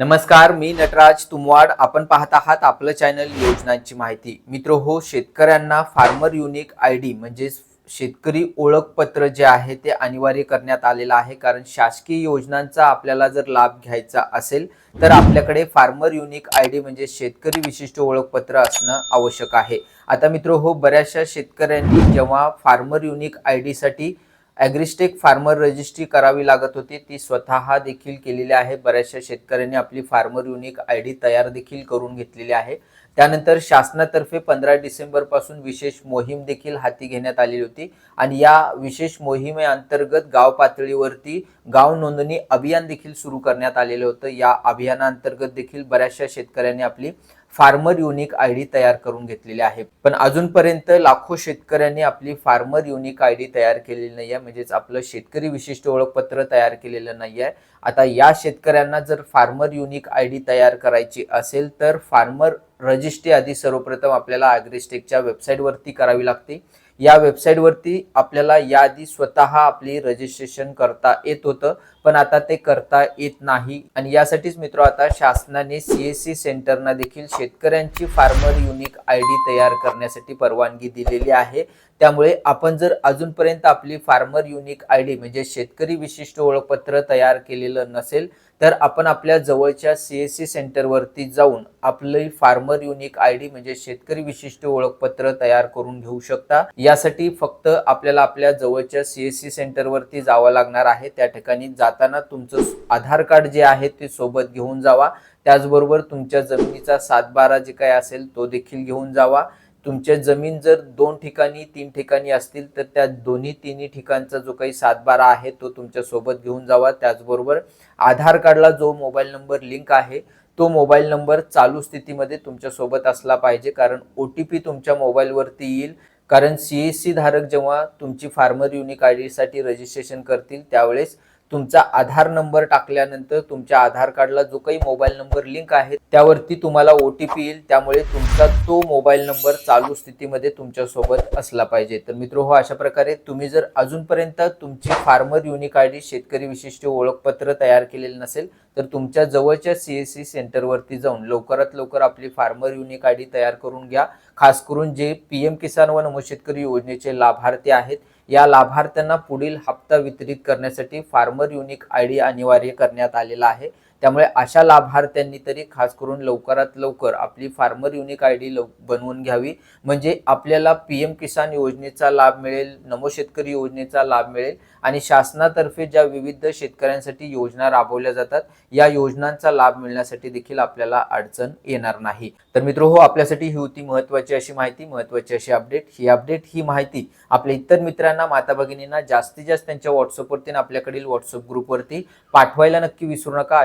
नमस्कार मी नटराज तुमवाड. आपण पाहत आहात आपलं चॅनल योजनांची माहिती. मित्र हो शेतकऱ्यांना फार्मर युनिक आय डी म्हणजेच शेतकरी ओळखपत्र जे आहे ते अनिवार्य करण्यात आलेलं आहे. कारण शासकीय योजनांचा आपल्याला जर लाभ घ्यायचा असेल तर आपल्याकडे फार्मर युनिक आय डी म्हणजे शेतकरी विशिष्ट ओळखपत्र असणं आवश्यक आहे. आता मित्र हो बऱ्याचशा शेतकऱ्यांनी जेव्हा फार्मर युनिक आय डीसाठी ॲग्रिस्टेक फार्मर रजिस्ट्री करावी लागत होती. ती स्वतः देखील केलेली आहे. बऱ्याचशा शेतकऱ्यांनी आपली फार्मर युनिक आय डी तयार देखील करून घेतलेली आहे. त्यानंतर शासनातर्फे पंधरा डिसेंबरपासून विशेष मोहीम देखील हाती घेण्यात आलेली होती. आणि या विशेष मोहिमेअंतर्गत गाव पातळीवरती गाव नोंदणी अभियान देखील सुरू करण्यात आलेलं होतं. या अभियानाअंतर्गत देखील बऱ्याचशा शेतकऱ्यांनी आपली फार्मर युनिक आय डी तयार करून घेतलेली आहे. पण अजूनपर्यंत लाखो शेतकऱ्यांनी आपली फार्मर युनिक आय डी तयार केलेली नाही आहे म्हणजेच आपलं शेतकरी विशिष्ट ओळखपत्र तयार केलेलं नाही आहे आता या शेतकऱ्यांना जर फार्मर युनिक आय डी तयार करायची असेल तर फार्मर रजिस्ट्री आधी सर्वप्रथम आपल्याला ॲग्रिस्टेकच्या वेबसाईटवरती करावी लागते. या वेबसाईटवरती आपल्याला याआधी स्वतः आपली रजिस्ट्रेशन करता येत होतं पण आता ते करता येत नाही. आणि यासाठीच मित्र आता शासनाने सी एस सी सेंटरना देखील शेतकऱ्यांची फार्मर युनिक आय डी तयार करण्यासाठी परवानगी दिलेली आहे. त्यामुळे आपण जर अजूनपर्यंत आपली फार्मर युनिक आय डी म्हणजे शेतकरी विशिष्ट ओळखपत्र तयार केलेलं नसेल तर आपण आपल्या जवळच्या सी एस सी सेंटरवरती जाऊन आपली फार्मर युनिक आय डी म्हणजे शेतकरी विशिष्ट ओळखपत्र तयार करून घेऊ शकता. यासाठी फक्त आपल्याला आपल्या जवळच्या सी एस सी सेंटरवरती जावं लागणार आहे. त्या ठिकाणी जाताना तुमचं आधार कार्ड जे आहे ते सोबत घेऊन जावा. त्याचबरोबर तुमच्या जमिनीचा सातबारा जे काय असेल तो देखील घेऊन जावा. तुमच्या जमीन जर दोन ठिकाणी तीन ठिकाणी असतील तर त्या दोन्ही तिन्ही ठिकाणचा जो काही सातबारा आहे तो तुमच्यासोबत घेऊन जावा. त्याचबरोबर आधार कार्डला जो मोबाईल नंबर लिंक आहे तो मोबाईल नंबर चालू स्थितीमध्ये तुमच्यासोबत असला पाहिजे कारण ओ टी पी तुमच्या मोबाईलवरती येईल. कारण सी एस सी धारक जेव्हा तुमची फार्मर युनिक आय डीसाठी रजिस्ट्रेशन करतील त्यावेळेस तुमचा आधार नंबर टाकल्यानंतर तुमच्या आधार कार्डला जो काही मोबाईल नंबर लिंक आहे त्यावरती तुम्हाला ओ टी पी येईल. त्यामुळे तुमचा तो मोबाईल नंबर चालू स्थितीमध्ये तुमच्यासोबत असला पाहिजे. तर मित्र हो अशा प्रकारे तुम्ही जर अजूनपर्यंत तुमची फार्मर युनिक आय डी शेतकरी विशिष्ट ओळखपत्र तयार केलेलं नसेल तर तुमच्या जवळच्या सी एस सी सेंटरवरती जाऊन लवकरात लवकर आपली फार्मर युनिक आय डी तयार करून घ्या. खास करून जे पी एम किसान व नमो शेतकरी योजनेचे लाभार्थी आहेत या लाभार्थ्यांना पुढील हप्ता वितरित करण्यासाठी फार्मर युनिक आय डी अनिवार्य करण्यात आलेला आहे. त्यामुळे अशा लाभार्थ्यांनी तरी खास करून लवकरात लवकर आपली फार्मर युनिक आय डी बनवून घ्यावी. म्हणजे आपल्याला पी एम किसान योजनेचा लाभ मिळेल नमो शेतकरी योजनेचा लाभ मिळेल आणि शासनातर्फे ज्या विविध शेतकऱ्यांसाठी योजना राबवल्या जातात या योजनांचा लाभ मिळण्यासाठी देखील आपल्याला अडचण येणार नाही. तर मित्र हो आपल्यासाठी ही होती महत्वाची अशी माहिती. महत्वाची अशी अपडेट. ही अपडेट ही माहिती आपल्या इतर मित्रांना माता भगिनींना जास्तीत जास्त त्यांच्या व्हॉट्सअपवरती आणि आपल्याकडील व्हॉट्सअप ग्रुपवरती पाठवायला नक्की विसरू नका.